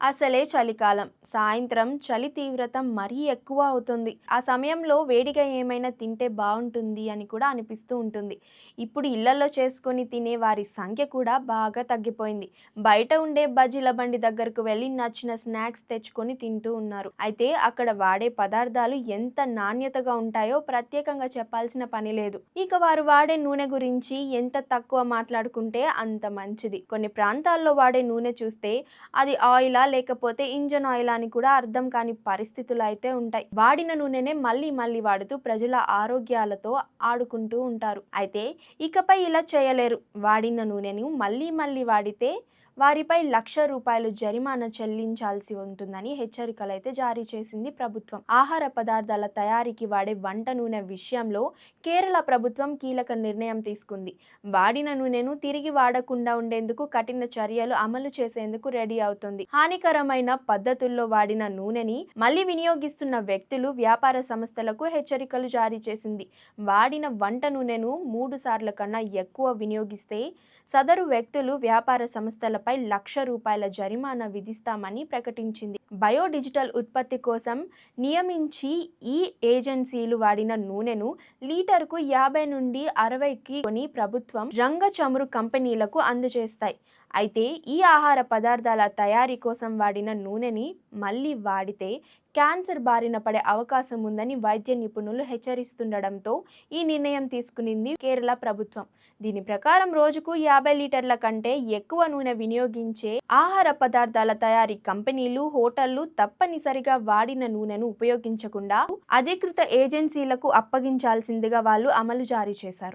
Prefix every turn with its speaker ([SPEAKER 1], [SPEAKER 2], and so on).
[SPEAKER 1] అసలే చలికాలం. సాయంత్రం చలి తీవ్రత మరీ ఎక్కువ అవుతుంది. ఆ సమయంలో వేడిగా ఏమైనా తింటే బాగుంటుంది అని కూడా అనిపిస్తూ ఉంటుంది. ఇప్పుడు ఇళ్ళలో చేసుకొని తినే వారి సంఖ్య కూడా బాగా తగ్గిపోయింది. బయట ఉండే బజ్జీల బండి దగ్గరకు వెళ్ళి నచ్చిన స్నాక్స్ తెచ్చుకొని తింటూ ఉన్నారు. అయితే అక్కడ వాడే పదార్థాలు ఎంత నాణ్యతగా ఉంటాయో ప్రత్యేకంగా చెప్పాల్సిన పని లేదు. ఇక వారు వాడే నూనె గురించి ఎంత తక్కువ మాట్లాడుకుంటే అంత మంచిది. కొన్ని ప్రాంతాల్లో వాడే నూనె చూస్తే అది ఆయిలా లేకపోతే ఇంజన్ ఆయిల్ అని కూడా అర్థం కాని పరిస్థితులు అయితే ఉంటాయి. వాడిన నూనెనే మళ్ళీ మళ్ళీ వాడుతూ ప్రజల ఆరోగ్యాలతో ఆడుకుంటూ ఉంటారు. అయితే ఇకపై ఇలా చేయలేరు. వాడిన నూనెను మళ్ళీ మళ్ళీ వాడితే వారిపై లక్ష రూపాయలు జరిమానా చెల్లించాల్సి ఉంటుందని హెచ్చరికలు అయితే జారీ చేసింది ప్రభుత్వం. ఆహార పదార్థాల తయారీకి వాడే వంట నూనె విషయంలో కేరళ ప్రభుత్వం కీలక నిర్ణయం తీసుకుంది. వాడిన నూనెను తిరిగి వాడకుండా ఉండేందుకు కఠిన చర్యలు అమలు చేసేందుకు రెడీ అవుతుంది. హానికరమైన పద్ధతుల్లో వాడిన నూనెని మళ్ళీ వినియోగిస్తున్న వ్యక్తులు వ్యాపార సంస్థలకు హెచ్చరికలు జారీ చేసింది. వాడిన వంట నూనెను మూడు సార్ల కన్నా ఎక్కువ వినియోగిస్తే సదరు వ్యక్తులు వ్యాపార సంస్థలపై లక్ష రూపాయల జరిమానా విధిస్తామని ప్రకటించింది. బయో డిజిటల్ ఉత్పత్తి కోసం నియమించి ఈ ఏజెన్సీలు వాడిన నూనెను లీటర్కు యాభై నుండి అరవైకి కొని ప్రభుత్వం రంగ చమురు కంపెనీలకు అందజేస్తాయి. అయితే ఈ ఆహార పదార్థాల తయారీ కోసం వాడిన నూనెని మళ్ళీ వాడితే క్యాన్సర్ బారిన పడే అవకాశం ఉందని వైద్య నిపుణులు హెచ్చరిస్తుండడంతో ఈ నిర్ణయం తీసుకునింది కేరళ ప్రభుత్వం. దీని ప్రకారం రోజుకు యాభై లీటర్ల కంటే ఎక్కువ నూనె వినియోగించే ఆహార పదార్థాల తయారీ కంపెనీలు హోటళ్ళు తప్పనిసరిగా వాడిన నూనెను ఉపయోగించకుండా అధికృత ఏజెన్సీలకు అప్పగించాల్సిందిగా వాళ్ళు అమలు జారీ చేశారు.